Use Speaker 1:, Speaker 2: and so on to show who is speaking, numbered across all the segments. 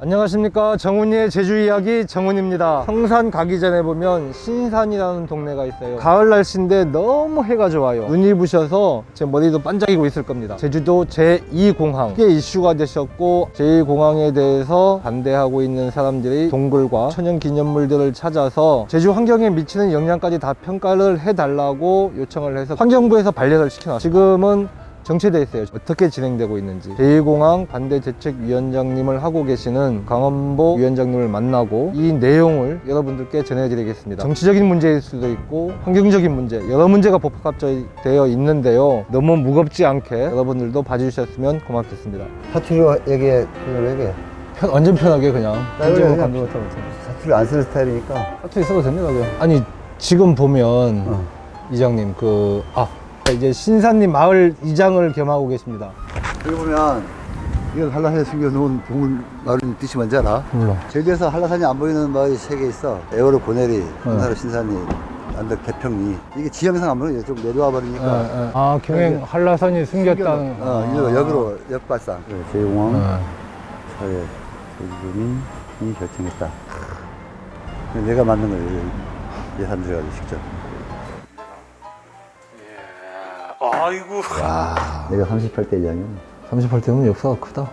Speaker 1: 안녕하십니까. 정훈이의 제주 이야기 정훈입니다. 성산 가기 전에 보면 신산이라는 동네가 있어요. 가을 날씨인데 너무 해가 좋아요. 눈이 부셔서 제 머리도 반짝이고 있을 겁니다. 제주도 제2공항. 꽤 이슈가 되셨고 제2공항에 대해서 반대하고 있는 사람들이 동굴과 천연 기념물들을 찾아서 제주 환경에 미치는 영향까지 다 평가를 해달라고 요청을 해서 환경부에서 반려를 시켜놨어요 지금은 정체돼 있어요. 어떻게 진행되고 있는지. 제1공항 반대대책위원장님을 하고 계시는 강원보 위원장님을 만나고 이 내용을 여러분들께 전해드리겠습니다. 정치적인 문제일 수도 있고 환경적인 문제, 여러 문제가 복합되어 있는데요. 너무 무겁지 않게 여러분들도 봐주셨으면 고맙겠습니다.
Speaker 2: 사투리로 얘기해, 그걸 얘기해.
Speaker 1: 편, 완전 편하게 그냥. 감정 못하고 있어요.
Speaker 2: 사투리 안 쓰는 스타일이니까.
Speaker 1: 사투리 써도 됩니다. 그냥. 아니 지금 보면
Speaker 2: 어.
Speaker 1: 이장님 그 아. 이제 신산님 마을 이장을 겸하고 계십니다.
Speaker 2: 여기 보면, 이건 한라산에 숨겨놓은 동물 마을 뜻이 뭔지 알아?
Speaker 1: 몰라.
Speaker 2: 제주에서 한라산이 안 보이는 마을이 세 개 있어. 에어로 고내리, 한사로 신산리, 안덕 개평리. 이게 지형상 안 보이죠? 좀 내려와 버리니까.
Speaker 1: 아 경행 한라산이 숨겼다는.
Speaker 2: 어, 이리로 역으로 역발상. 제5왕
Speaker 1: 어.
Speaker 2: 사회 제주도민이 결정했다. 내가 만든 거예요. 예산 들어가고 직접.
Speaker 3: 아이고.
Speaker 2: 내가 38대 이장이야.
Speaker 1: 38대면 역사가 크다.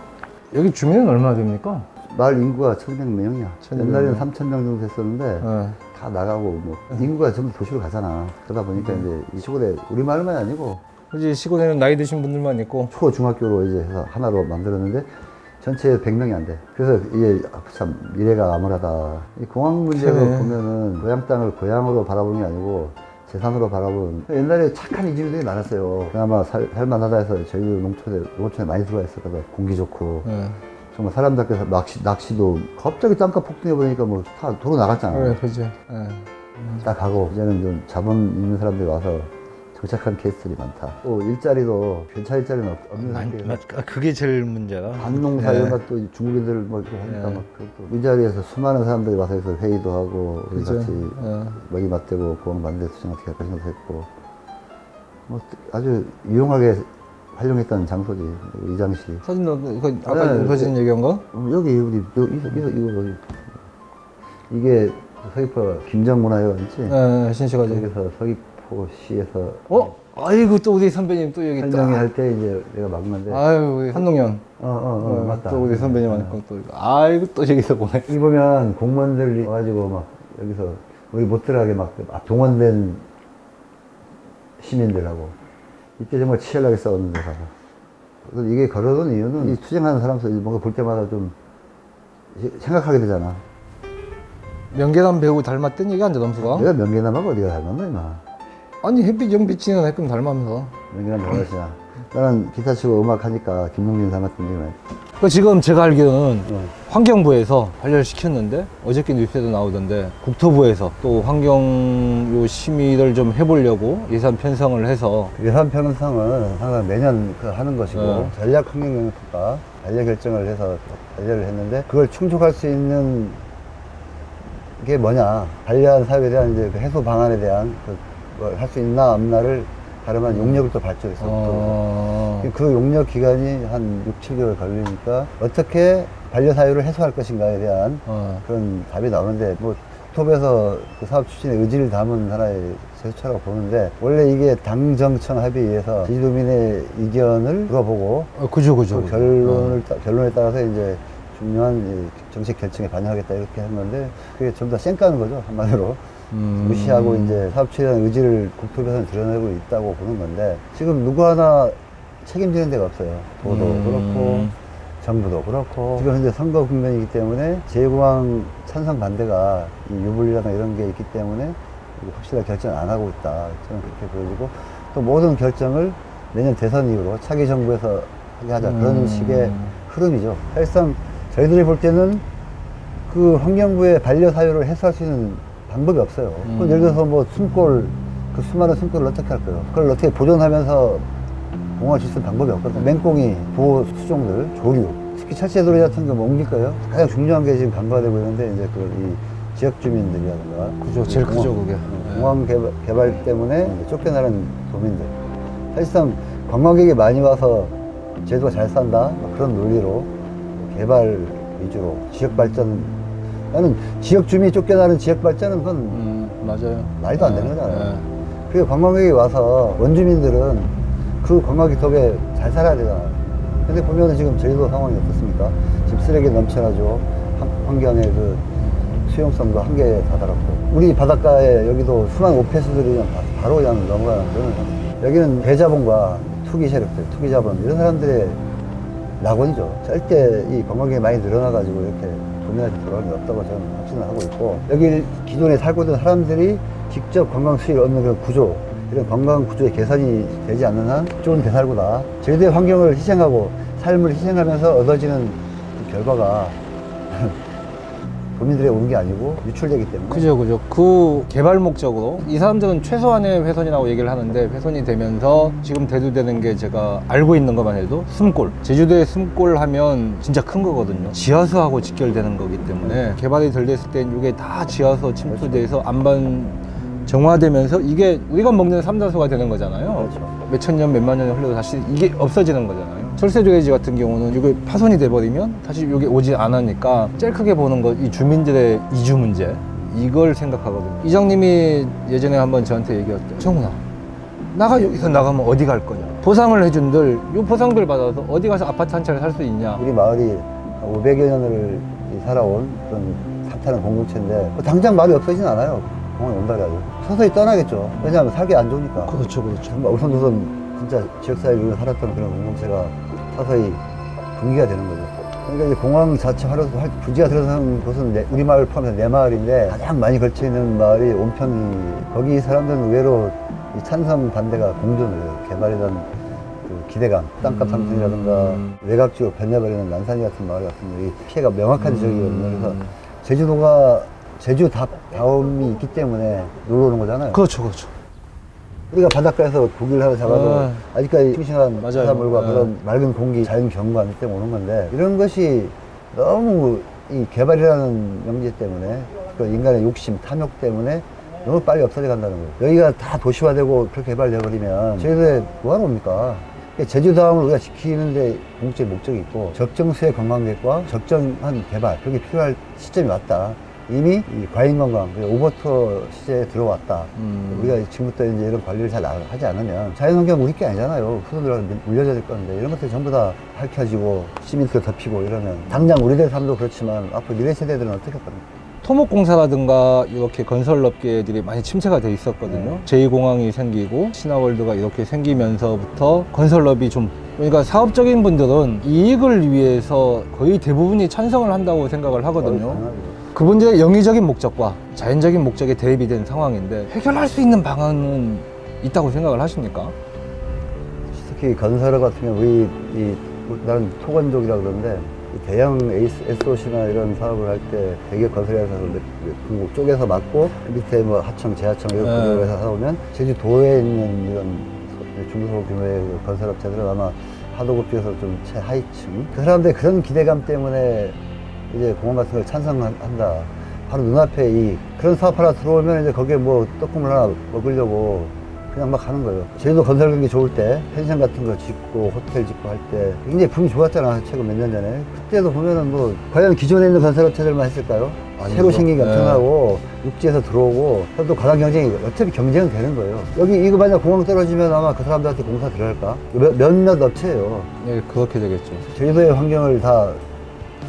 Speaker 1: 여기 주민은 얼마나 됩니까?
Speaker 2: 마을 인구가 1100명이야.
Speaker 1: 1100
Speaker 2: 옛날에는
Speaker 1: 명.
Speaker 2: 3000명 정도 됐었는데
Speaker 1: 네.
Speaker 2: 다 나가고 뭐 인구가 전부 도시로 가잖아. 그러다 보니까 이제 이 시골에 우리 마을만 아니고
Speaker 1: 그지 시골에는 나이 드신 분들만 있고.
Speaker 2: 초 중학교로 이제 해서 하나로 만들었는데 전체에 100명이 안 돼. 그래서 이게 아, 참 미래가 암울하다. 이 공항 문제로
Speaker 1: 그래.
Speaker 2: 보면은 고향 땅을 고향으로 바라보는 게 아니고 재산으로 바라보는 옛날에 착한 이주민들이 많았어요. 그나마 살, 살만하다 해서 저희 농촌에 농촌에 많이 들어와 있었거든. 공기 좋고
Speaker 1: 네.
Speaker 2: 정말 사람답게 낚시 낚시도 갑자기 땅값 폭등해 보니까 뭐 다 도로 나갔잖아.
Speaker 1: 그래 그지. 네.
Speaker 2: 딱 가고 이제는 좀 자본 있는 사람들이 와서 정착한 케이스들이 많다. 또 일자리도 괜찮은 일자리는 없- 없는 상태에서
Speaker 1: 그게 제일 문제다.
Speaker 2: 반농사
Speaker 1: 네.
Speaker 2: 이런 것도 중국인들 뭐 이렇게 하니까
Speaker 1: 네.
Speaker 2: 막 그것도 이 자리에서 수많은 사람들이 와서 여기서 회의도 하고 우리
Speaker 1: 그죠.
Speaker 2: 같이
Speaker 1: 네.
Speaker 2: 먹이 맞대고 공항 반대 수정 어떻게 할 것인가 했고 뭐 아주 유용하게 활용했던 장소지 이장시.
Speaker 1: 사진도 그 아까
Speaker 2: 네,
Speaker 1: 사진 얘기한 거?
Speaker 2: 어, 여기 우리 여기 이거 이거 이거? 이게 서귀포 김정문화회관이지.
Speaker 1: 네, 신시가지.
Speaker 2: 여기서 서귀 포시에서
Speaker 1: 어? 아이고 또 우리 선배님 또 여기 있다.
Speaker 2: 할때 이제 내가 막은 건데.
Speaker 1: 아유 우리 한동현.
Speaker 2: 어 어 어, 맞다.
Speaker 1: 또 우리 선배님 하니까 또 이거. 아이고 또 여기서 보네.
Speaker 2: 이 보면 공무원들이 와가지고 막 여기서 우리 못 들어가게 막 동원된 시민들하고 이때 정말 치열하게 싸웠는 데가 그래서 이게 걸어둔 이유는 이 투쟁하는 사람들 뭔가 볼 때마다 좀 생각하게 되잖아
Speaker 1: 명계남 배우 닮았던 얘기 아니야 넘수가?
Speaker 2: 내가 명계남하고 어디가 닮았나 이마
Speaker 1: 아니 햇빛 영빛이는 가끔 닮으면서.
Speaker 2: 명계남 뭐하시냐 나는 기타 치고 음악 하니까 김용진 닮았던 얘기 많이
Speaker 1: 그 지금 제가 알기로는
Speaker 2: 어.
Speaker 1: 환경부에서 관리를 시켰는데 어저께 뉴스에도 나오던데 국토부에서 또 환경 요 심의를 좀 해보려고 예산 편성을 해서
Speaker 2: 예산 편성은 항상 매년 그 하는 것이고
Speaker 1: 네.
Speaker 2: 전략 환경영향평가 반려 결정을 해서 반려를 했는데 그걸 충족할 수 있는 게 뭐냐 반려한 사업에 대한 이제 그 해소 방안에 대한 그 할 수 있나 없나를 가름한 용역을 또 발표했어.
Speaker 1: 어...
Speaker 2: 그 용역 기간이 한 6, 7개월 걸리니까 어떻게 반려 사유를 해소할 것인가에 대한
Speaker 1: 어.
Speaker 2: 그런 답이 나오는데 뭐 톱에서 그 사업 추진의 의지를 담은 하나의 제스처라고 보는데 원래 이게 당정청 합의에서 제주도민의 의견을 물어보고
Speaker 1: 어, 그죠 그죠.
Speaker 2: 그. 결론을 따- 결론에 따라서 이제 중요한 이 정책 결정에 반영하겠다 이렇게 한 건데 그게 전부 다 쌩까는 거죠 한마디로
Speaker 1: 음.
Speaker 2: 무시하고 이제 사업 추진의 의지를 국토부에서는 드러내고 있다고 보는 건데 지금 누구 하나 책임지는 데가 없어요 도도
Speaker 1: 음.
Speaker 2: 그렇고 정부도 그렇고 지금 현재 선거 국면이기 때문에 제1공항 찬성 반대가 이 유불리나 이런 게 있기 때문에 확실하게 결정 안 하고 있다 저는 그렇게 보여지고 또 모든 결정을 내년 대선 이후로 차기 정부에서 하게 하자 그런
Speaker 1: 음.
Speaker 2: 식의 흐름이죠 사실상 저희들이 볼 때는 그 환경부의 반려 사유를 해소할 수 있는 방법이 없어요
Speaker 1: 음.
Speaker 2: 예를 들어서 뭐 숨골 그 수많은 숨골을 어떻게 할 거예요 그걸 어떻게 보존하면서 공항을 짓을 방법이 없거든요. 맹꽁이, 보호 수종들, 조류, 특히 철새도리 같은 거뭐 옮길 거예요. 가장 중요한 게 지금 간과되고 있는데 이제 그이 지역 주민들이라든가
Speaker 1: 그죠, 제일
Speaker 2: 공항,
Speaker 1: 크죠, 그게.
Speaker 2: 어,
Speaker 1: 네.
Speaker 2: 공항 개발, 개발 때문에 쫓겨나는 도민들. 사실상 관광객이 많이 와서 제주가 잘 산다 뭐 그런 논리로 개발 위주로 지역 발전 나는 지역 주민이 쫓겨나는 지역 발전은 그건
Speaker 1: 음, 맞아요.
Speaker 2: 말도 안 되는
Speaker 1: 네,
Speaker 2: 거잖아요.
Speaker 1: 네.
Speaker 2: 그 관광객이 와서 원주민들은 그 관광객 덕에 잘 살아야 되잖아요. 근데 보면은 지금 제주도 상황이 어떻습니까? 지금 쓰레기 넘쳐나죠. 환- 환경의 그 수용성도 한계에 다다랐고. 우리 바닷가에 여기도 수많은 오페스들이 그냥 바- 바로 그냥 넘어가는 그런 여기는 대자본과 투기 세력들, 투기 자본 이런 사람들의 낙원이죠. 절대 이 관광객이 많이 늘어나가지고 이렇게 돌아가는 게 없다고 저는 확신을 하고 있고 여기 기존에 살고 있던 사람들이 직접 관광 수익을 얻는 그런 구조 이런 관광 구조의 개선이 되지 않는 한 좋은 대살구다. 제주도의 환경을 희생하고 삶을 희생하면서 얻어지는 그 결과가 도민들에 오는 게 아니고 유출되기 때문에
Speaker 1: 그죠, 그죠. 그 개발 목적으로 이 사람들은 최소한의 훼손이라고 얘기를 하는데 훼손이 되면서 지금 대두되는 게 제가 알고 있는 것만 해도 숨골. 제주도에 숨골 하면 진짜 큰 거거든요. 지하수하고 직결되는 거기 때문에 개발이 덜 됐을 땐 이게 다 지하수 침투돼서 안반 정화되면서 이게 우리가 먹는 삼다수가 되는 거잖아요.
Speaker 2: 그렇죠.
Speaker 1: 몇천 년, 몇만 년이 흘러도 다시 이게 없어지는 거잖아요. 철새조개지 같은 경우는 이게 파손이 돼버리면 다시 여기 오지 않으니까 제일 크게 보는 거 이 주민들의 이주 문제 이걸 생각하거든요. 이장님이 예전에 한번 저한테 얘기했죠. 정훈아, 나가 여기서 나가면 어디 갈 거냐? 보상을 해준들 이 보상들 받아서 어디 가서 아파트 한 채를 살 수 있냐?
Speaker 2: 우리 마을이 500여 년을 이 살아온 그런 산타는 공동체인데 뭐 당장 마을이 없어지진 않아요. 공원에 온다 그래가지고 서서히 떠나겠죠. 왜냐하면 살기 안 좋으니까.
Speaker 1: 그렇죠, 그렇죠.
Speaker 2: 우선우선 진짜 지역사회 중에 살았던 그런 공동체가 서서히 분기가 되는 거죠. 그러니까 이제 공항 자체 할- 부지가 들어서는 곳은 내- 우리 마을 포함해서 네 마을인데 가장 많이 걸쳐 있는 마을이 온평이 거기 사람들은 의외로 이 찬성 반대가 공존을 해요. 개발이던 그 기대감, 땅값 상승이라든가
Speaker 1: 음.
Speaker 2: 외곽지로 변해버리는 난산이 같은 마을 같은 이 피해가 명확한
Speaker 1: 음.
Speaker 2: 지역이거든요. 그래서 제주도가 제주 다, 다움이 있기 때문에 놀러 오는 거잖아요.
Speaker 1: 그렇죠, 그렇죠.
Speaker 2: 우리가 바닷가에서 고기를 하나 잡아도
Speaker 1: 아.
Speaker 2: 아직까지 싱싱한
Speaker 1: 맞아요.
Speaker 2: 바닷물과
Speaker 1: 네.
Speaker 2: 그런 맑은 공기, 자연 경관 때문에 오는 건데 이런 것이 너무 이 개발이라는 명제 때문에 그 인간의 욕심, 탐욕 때문에 너무 빨리 없어져 간다는 거예요. 여기가 다 도시화되고 그렇게 개발돼 버리면 제주도에 뭐하러 옵니까? 제주도함을 우리가 지키는데 공적인 목적이 있고 적정수의 관광객과 적정한 개발 그게 필요할 시점이 왔다. 이미 이 과잉 그리고 오버투어 시대에 들어왔다.
Speaker 1: 음.
Speaker 2: 우리가 지금부터 이제 이런 관리를 잘 나- 하지 않으면 자연환경 우리 게 아니잖아요. 후손들한테 물려줘야 될 건데 이런 것들 전부 다 밝혀지고 시멘트를 덮이고 이러면 당장 우리들 삶도 그렇지만 앞으로 미래 세대들은 어떻게 할 겁니까?
Speaker 1: 토목공사라든가 이렇게 건설업계들이 많이 침체가 돼 있었거든요. 제2공항이 생기고 신화월드가 이렇게 생기면서부터 건설업이 좀 그러니까 사업적인 분들은 이익을 위해서 거의 대부분이 찬성을 한다고 생각을 하거든요. 그분들의 영의적인 목적과 자연적인 목적에 대입이 된 상황인데 해결할 수 있는 방안은 있다고 생각을 하십니까?
Speaker 2: 특히 건설업 같은 경우 우리 이 나는 토건족이라 그러는데 이 대형 SOC나 이런 사업을 할 때 대기업 건설회사에서 중국 쪽에서 맡고 밑에 뭐 하청, 재하청 이런
Speaker 1: 네.
Speaker 2: 건설회사 사오면 제주도에 있는 이런 소- 중소규모의 그 건설업체들은 아마 하도급 중에서 좀 최하위층 그 사람들의 그런 기대감 때문에 이제 공원 같은 걸 찬성한다 바로 눈앞에 이 그런 사업 하나 들어오면 이제 거기에 뭐 떡국물 하나 먹으려고 그냥 막 하는 거예요. 제주도 건설 경기 좋을 때 펜션 같은 거 짓고 호텔 짓고 할 때 굉장히 붐이 좋았잖아. 최근 몇 년 전에. 그때도 보면은 뭐 과연 기존에 있는 건설 업체들만 했을까요?
Speaker 1: 아니죠.
Speaker 2: 새로 생긴 게
Speaker 1: 네.
Speaker 2: 엄청나고 육지에서 들어오고 또 가격 경쟁이 어차피 경쟁은 되는 거예요. 여기 이거 만약 공항 떨어지면 아마 그 사람들한테 공사 들어갈까? 몇- 몇몇 업체예요.
Speaker 1: 네, 그렇게 되겠죠.
Speaker 2: 제주도의 환경을 다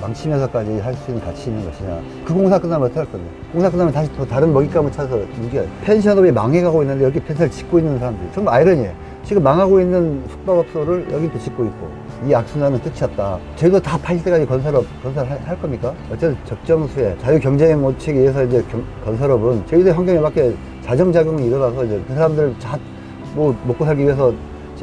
Speaker 2: 망치면서까지 할 수 있는 가치 있는 것이냐. 그 공사 끝나면 어떻게 할 건데? 공사 끝나면 다시 또 다른 먹잇감을 찾아서 누게 펜션업이 망해가고 있는데 여기 펜션을 짓고 있는 사람들이 정말 아이러니해. 지금 망하고 있는 숙박업소를 여기 또 짓고 있고 이 악순환은 끝이 없다. 저희도 다 팔릴 때까지 건설업 건설할 할 겁니까? 어쨌든 적정수에 자유 경쟁 원칙에 의해서 이제 경- 건설업은 저희들 환경에 맞게 자정작용이 일어나서 이제 그 사람들 자, 뭐 먹고 살기 위해서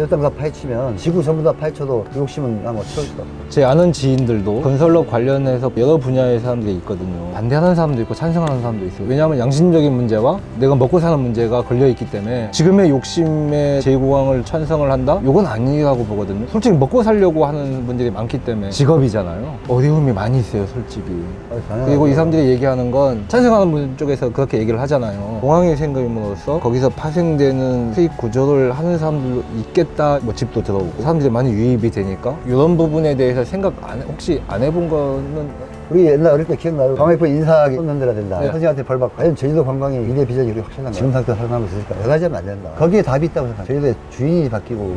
Speaker 2: 땅다 파헤치면 지구 전부 다 파헤쳐도 그 욕심은 아마 채울 수가 없어.
Speaker 1: 제 아는 지인들도 건설업 관련해서 여러 분야의 사람들이 있거든요. 반대하는 사람도 있고 찬성하는 사람도 있어요. 왜냐하면 양심적인 문제와 내가 먹고 사는 문제가 걸려 있기 때문에 지금의 욕심에 제2공항을 찬성을 한다? 이건 아니라고 보거든요. 솔직히 먹고 살려고 하는 분들이 많기 때문에 직업이잖아요. 어려움이 많이 있어요, 솔직히.
Speaker 2: 아, 당연하죠.
Speaker 1: 그리고 이 사람들이 얘기하는 건 찬성하는 분 쪽에서 그렇게 얘기를 하잖아요. 공항이 생김으로써 거기서 파생되는 수익 구조를 하는 사람들도 있겠 다. 뭐 집도 들어오고 사람들이 많이 유입이 되니까 이런 부분에 대해서 생각 안 해- 혹시 안 해본 거는
Speaker 2: 우리 옛날 어릴 때 기억나요? 광해포 인사하기 쏟는데라 된다.
Speaker 1: 네.
Speaker 2: 선생한테 벌 받고. 과연 제주도 관광이 미래 비전이 우리 확실한가? 지금 상태로 살아남을 수 있을까? 여러 가지면 안 된다. 거기에 답이 있다고 생각합니다. 제주도의 주인이 바뀌고